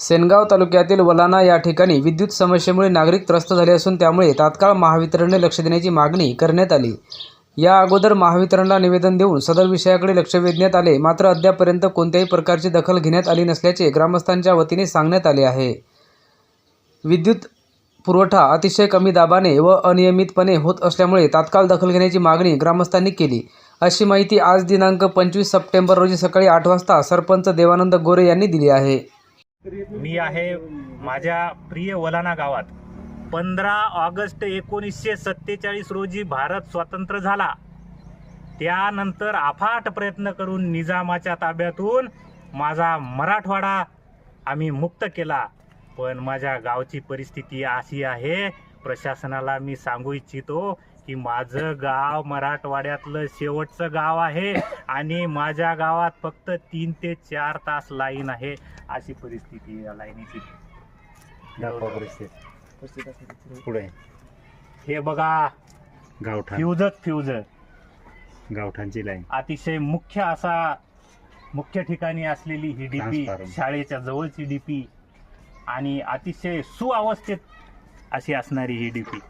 सेनगाव तालुक्यातील वलाना या ठिकाणी विद्युत समस्येमुळे नागरिक त्रस्त झाले असून त्यामुळे तात्काळ महावितरणने लक्ष देण्याची मागणी करण्यात आली. या अगोदर महावितरणला निवेदन देऊन सदर विषयाकडे लक्ष वेधण्यात आले. मात्र अद्यापर्यंत कोणत्याही प्रकारची दखल घेण्यात आली नसल्याचे ग्रामस्थांच्या वतीने सांगण्यात आले आहे. विद्युत पुरवठा अतिशय कमी दाबाने व अनियमितपणे होत असल्यामुळे तात्काळ दखल घेण्याची मागणी ग्रामस्थांनी केली. अशी माहिती आज दिनांक पंचवीस सप्टेंबर रोजी सकाळी आठ वाजता सरपंच देवानंद गोरे यांनी दिली आहे. मी आहे माझ्या प्रिय वलाना गावात. पंधरा ऑगस्ट एकोणीसशे सत्तेचाळीस रोजी भारत स्वतंत्र झाला. त्यानंतर अफाट प्रयत्न करून निजामाच्या ताब्यातून माझा मराठवाडा आम्ही मुक्त केला. पण माझ्या गावची परिस्थिती अशी आहे प्रशासनाला मी सांगू इच्छितो की माझं गाव मराठवाड्यातलं शेवटचं गाव आहे आणि माझ्या गावात फक्त तीन ते चार तास लाईन आहे अशी परिस्थिती या लाईनीची. दाखवा परिस्थिती. पुढे. हे बघा गावठाण. फ्युजच फ्युज गावठाणची लाईन. अतिशय मुख्य असा मुख्य ठिकाणी असलेली ही डीपी Transparent. शाळेच्या जवळची डीपी आणि अतिशय सुअवस्थेत अशी असणारी ही डीपी